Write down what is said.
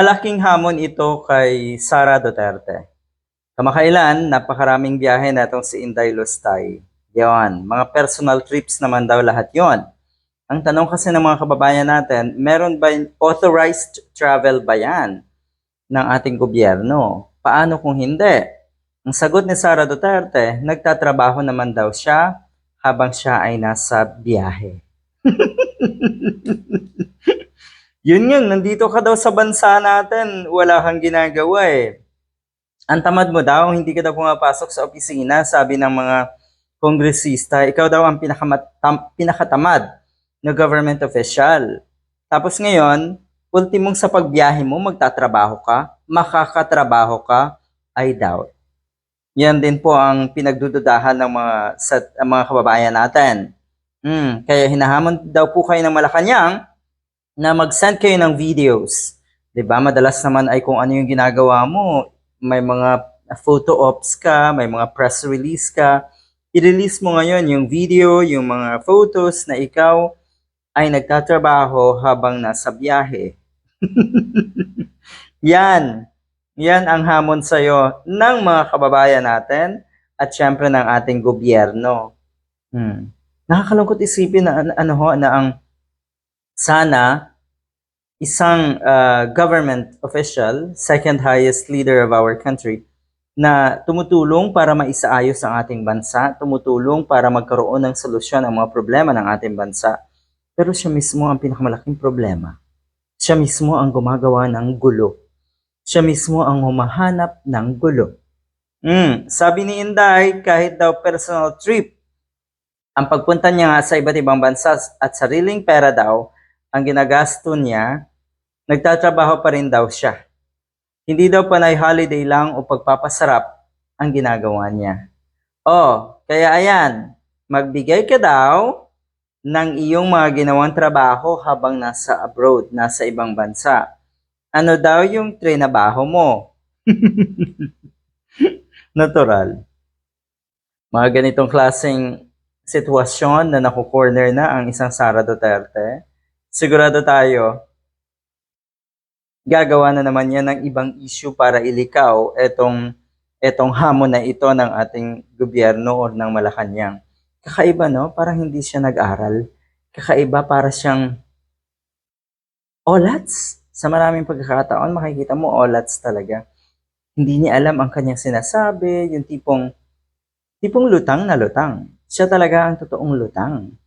Malaking hamon ito kay Sara Duterte. Kamakailan, napakaraming biyahe na itong si Inday Lustay. Yon, mga personal trips naman daw lahat yon. Ang tanong kasi ng mga kababayan natin, meron ba authorized travel ba yan ng ating gobyerno? Paano kung hindi? Ang sagot ni Sara Duterte, nagtatrabaho naman daw siya habang siya ay nasa biyahe. Yun yun, nandito ka daw sa bansa natin, wala kang ginagawa eh. Ang tamad mo daw, hindi ka daw pumapasok sa opisina, sabi ng mga kongresista, ikaw daw ang pinakatamad na government official. Tapos ngayon, ultimong sa pagbiyahe mo, magtatrabaho ka, makakatrabaho ka, I doubt. Yan din po ang pinagdududahan ng mga, sa, mga kababayan natin. Hmm, kaya hinahamon daw po kayo ng Malacanang na mag-send kayo ng videos. 'Di ba? Madalas naman ay kung ano yung ginagawa mo, may mga photo ops ka, may mga press release ka. I-release mo ngayon yung video, yung mga photos na ikaw ay nagtatrabaho habang nasa biyahe. Yan. Yan ang hamon sa'yo ng mga kababayan natin at syempre ng ating gobyerno. Hmm. Nakakalungkot isipin na an- ano ho, na ang sana isang uh, government official, second highest leader of our country, na tumutulong para maisaayos ang ating bansa, tumutulong para magkaroon ng solusyon ang mga problema ng ating bansa. Pero siya mismo ang pinakamalaking problema. Siya mismo ang gumagawa ng gulo. Siya mismo ang humahanap ng gulo. Mm, sabi ni Inday, kahit daw personal trip, ang pagpunta niya nga sa iba't ibang bansa at sariling pera daw, ang ginagasto niya, nagtatrabaho pa rin daw siya. Hindi daw panay holiday lang o pagpapasarap ang ginagawa niya. Oh, kaya ayan, magbigay ka daw ng iyong mga ginawang trabaho habang nasa abroad, nasa ibang bansa. Ano daw yung trinabaho mo? Natural. Mga ganitong klaseng sitwasyon na naku-corner na ang isang Sara Duterte, sigurado tayo, gagawa na naman yan ng ibang issue para ilikaw etong, etong hamon na ito ng ating gobyerno o ng Malacanang. Kakaiba, no? Parang hindi siya nag-aral. Kakaiba para siyang olats. Sa maraming pagkakataon, makikita mo olats talaga. Hindi niya alam ang kanyang sinasabi, yung tipong, tipong lutang na lutang. Siya talaga ang totoong lutang.